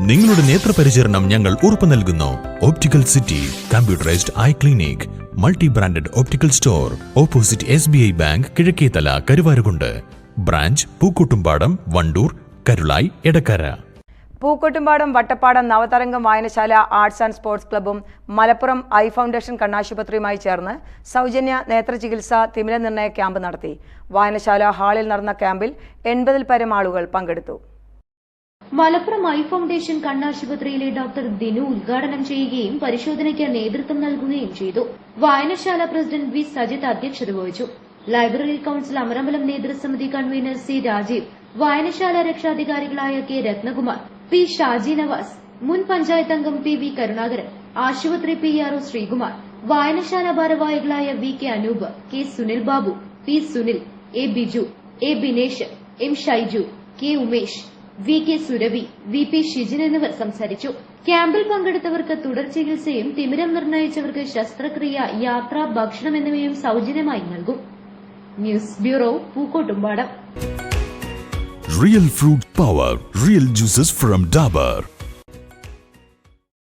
നിങ്ങളുടെ നേത്രപരിചരണം ഞങ്ങൾ ഉറപ്പു നൽകുന്നു. Optical city computerised eye clinic multi branded optical store opposite S B I bank Kizhakkethala Karuvarakundu. Branch Pookkottumpadam Wandoor Karulai Edakkara Pookkottumpadam Vattapadam Navatharangam വായനശാല arts and sports ക്ലബ്ബും Malappuram eye foundation കണ്ണാശുപത്രിയുമായി ചേർന്ന് സൗജന്യ നേത്രചികിത്സ തിമിര നിർണയ ക്യാമ്പ് നടത്തി. വായനശാല ഹാളിൽ നടന്ന ക്യാമ്പിൽ എൺപതിൽ പരം ആളുകൾ പങ്കെടുത്തു. മലപ്പുറം ഐ ഫൗണ്ടേഷൻ കണ്ണാശുപത്രിയിലെ ഡോക്ടർ ദിനു ഉദ്ഘാടനം ചെയ്യുകയും പരിശോധനയ്ക്ക് നേതൃത്വം നൽകുകയും ചെയ്തു. വായനശാല പ്രസിഡന്റ് വി സജിത് അധ്യക്ഷത വഹിച്ചു. ലൈബ്രറി കൌൺസിൽ അമരമ്പലം നേതൃസമിതി കൺവീനർ സി രാജീവ് വായനശാല രക്ഷാധികാരികളായ കെ രത്നകുമാർ പി ഷാജി നവാസ് മുൻ പഞ്ചായത്ത് അംഗം പി വി കരുണാകരൻ ആശുപത്രി പി ആർ ഒ ശ്രീകുമാർ വായനശാല ഭാരവാഹികളായ V K Anoop K Sunil Babu P Sunil A Biju A Binesh M Shaiju K Umesh V K Suravi V P Shijin എന്നിവർ സംസാരിച്ചു. ക്യാമ്പിൽ പങ്കെടുത്തവർക്ക് തുടർ ചികിത്സയും തിമിരം നിർണയിച്ചവർക്ക് ശസ്ത്രക്രിയ യാത്ര ഭക്ഷണം എന്നിവയും സൌജന്യമായി നൽകും. News bureau Pookkottumpadam. Real fruit power real juices from Dabur